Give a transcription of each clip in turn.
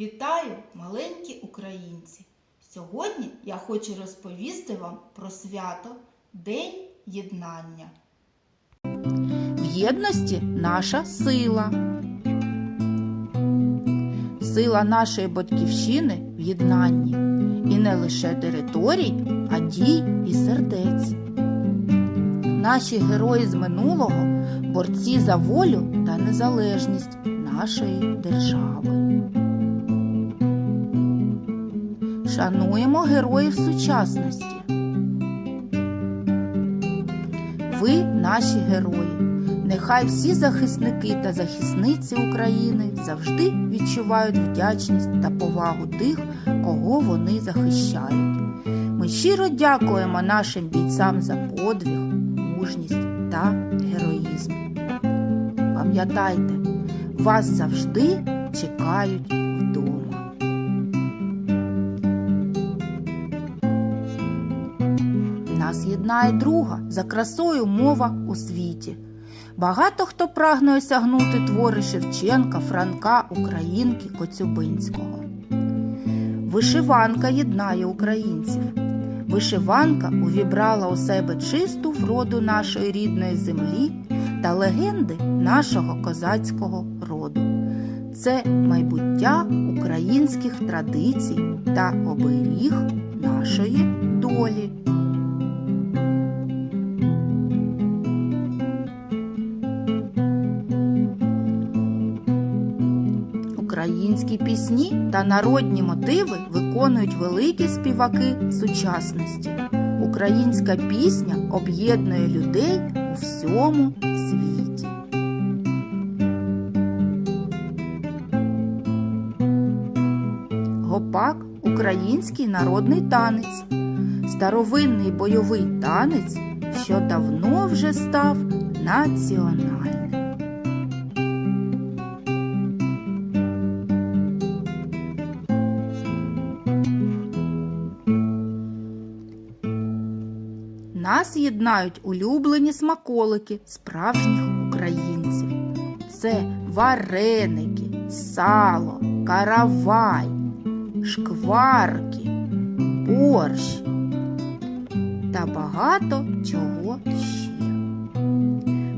Вітаю, маленькі українці! Сьогодні я хочу розповісти вам про свято День єднання. В єдності наша сила. Сила нашої батьківщини в єднанні. І не лише територій, а дій і сердець. Наші герої з минулого борці за волю та незалежність нашої держави. Шануємо героїв сучасності. Ви наші герої. Нехай всі захисники та захисниці України завжди відчувають вдячність та повагу тих, кого вони захищають. Ми щиро дякуємо нашим бійцям за подвиг, мужність та героїзм. Пам'ятайте, вас завжди чекають єднає друга за красою мова у світі. Багато хто прагне осягнути твори Шевченка, Франка, Українки, Коцюбинського. Вишиванка єднає українців. Вишиванка увібрала у себе чисту вроду нашої рідної землі та легенди нашого козацького роду. Це майбуття українських традицій та оберіг нашої долі. Українські пісні та народні мотиви виконують великі співаки сучасності. Українська пісня об'єднує людей у всьому світі. Гопак український народний танець, старовинний бойовий танець, що давно вже став національним. Нас єднають улюблені смаколики справжніх українців. Це вареники, сало, каравай, шкварки, борщ та багато чого ще.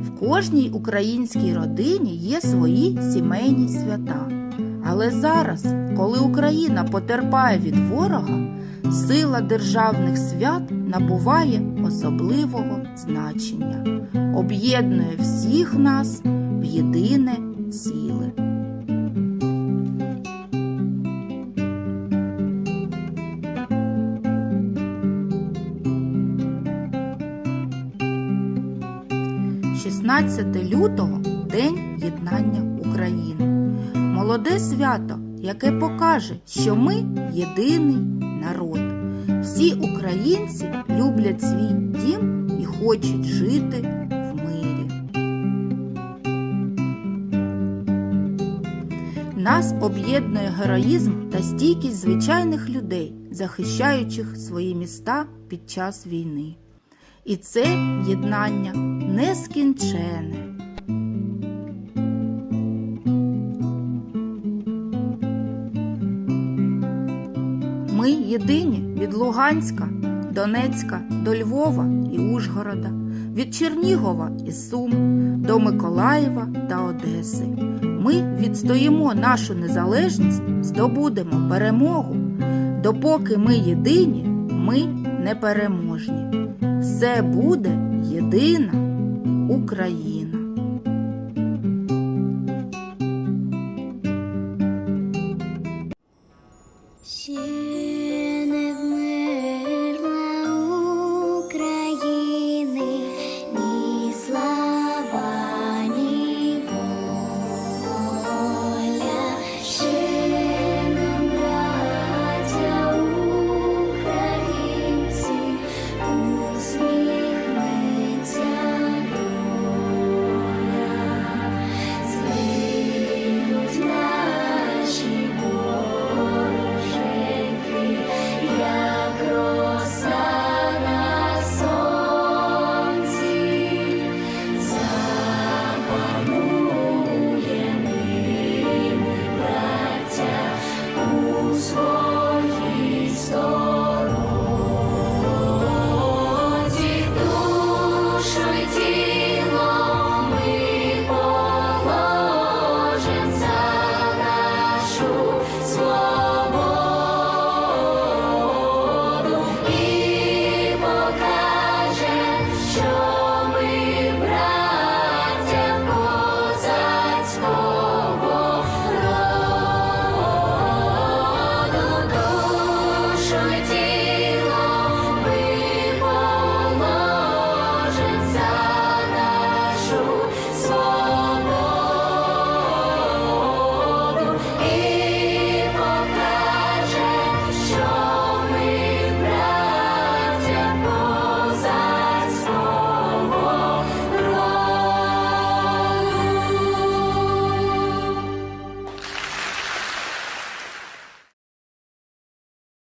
В кожній українській родині є свої сімейні свята. Але зараз, коли Україна потерпає від ворога, сила державних свят набуває особливого значення, об'єднує всіх нас в єдине ціле. – 16 лютого День єднання України. Молоде свято, яке покаже, що ми єдиний народ. Всі українці люблять свій дім і хочуть жити в мирі. Нас об'єднує героїзм та стійкість звичайних людей, захищаючих свої міста під час війни. І це єднання нескінчене. Ми єдині від Луганська, Донецька до Львова і Ужгорода, від Чернігова і Сум до Миколаєва та Одеси. Ми відстоїмо нашу незалежність, здобудемо перемогу. Допоки ми єдині, ми непереможні. Все буде єдина Україна.